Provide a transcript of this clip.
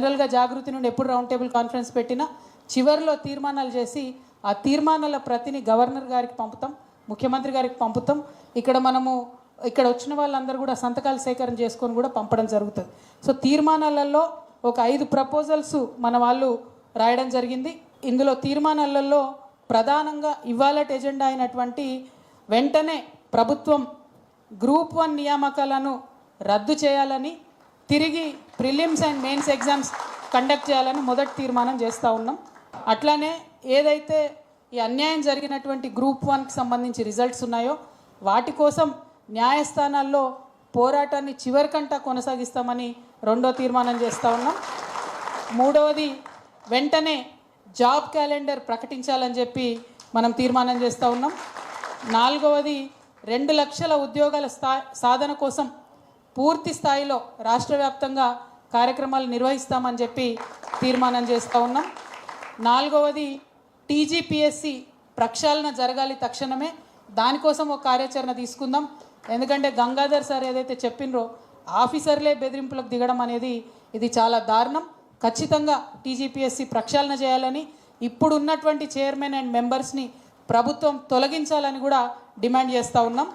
జనరల్గా జాగృతి నుండి ఎప్పుడు రౌండ్ టేబుల్ కాన్ఫరెన్స్ పెట్టినా చివరిలో తీర్మానాలు చేసి ఆ తీర్మానాల ప్రతిని గవర్నర్ గారికి పంపుతాం ముఖ్యమంత్రి గారికి పంపుతాం. ఇక్కడ మనము ఇక్కడ వచ్చిన వాళ్ళందరూ కూడా సంతకాలు సేకరణ చేసుకొని కూడా పంపడం జరుగుతుంది. సో తీర్మానాలలో ఒక ఐదు ప్రపోజల్స్ మన వాళ్ళు రాయడం జరిగింది. ఇందులో తీర్మానాలలో ప్రధానంగా ఇవాళ ఎజెండా అయినటువంటి వెంటనే ప్రభుత్వం గ్రూప్ వన్ నియామకాలను రద్దు చేయాలని తిరిగి prelims and mains exams conduct చేయాలని మొదటి తీర్మానం చేస్తూ ఉన్నాం. అట్లానే ఏదైతే ఈ అన్యాయం జరిగినటువంటి గ్రూప్ వన్కి సంబంధించి రిజల్ట్స్ ఉన్నాయో వాటి కోసం న్యాయస్థానాల్లో పోరాటాన్ని చివరికంటా కొనసాగిస్తామని రెండో తీర్మానం చేస్తూ ఉన్నాం. మూడవది వెంటనే జాబ్ క్యాలెండర్ ప్రకటించాలని చెప్పి మనం తీర్మానం చేస్తూ ఉన్నాం. నాలుగవది రెండు లక్షల ఉద్యోగాల స్థా సాధన కోసం పూర్తి స్థాయిలో రాష్ట్ర వ్యాప్తంగా కార్యక్రమాలు నిర్వహిస్తామని చెప్పి తీర్మానం చేస్తూ ఉన్నాం. నాలుగవది టీజీపీఎస్సి ప్రక్షాళన జరగాలి తక్షణమే. దానికోసం ఒక కార్యాచరణ తీసుకుందాం. ఎందుకంటే గంగాధర్ సార్ ఏదైతే చెప్పినరో ఆఫీసర్లే బెదిరింపులకు దిగడం అనేది ఇది చాలా దారుణం. ఖచ్చితంగా టీజీపీఎస్సి ప్రక్షాళన చేయాలని ఇప్పుడు ఉన్నటువంటి చైర్మన్ అండ్ మెంబర్స్ని ప్రభుత్వం తొలగించాలని కూడా డిమాండ్ చేస్తూ ఉన్నాం.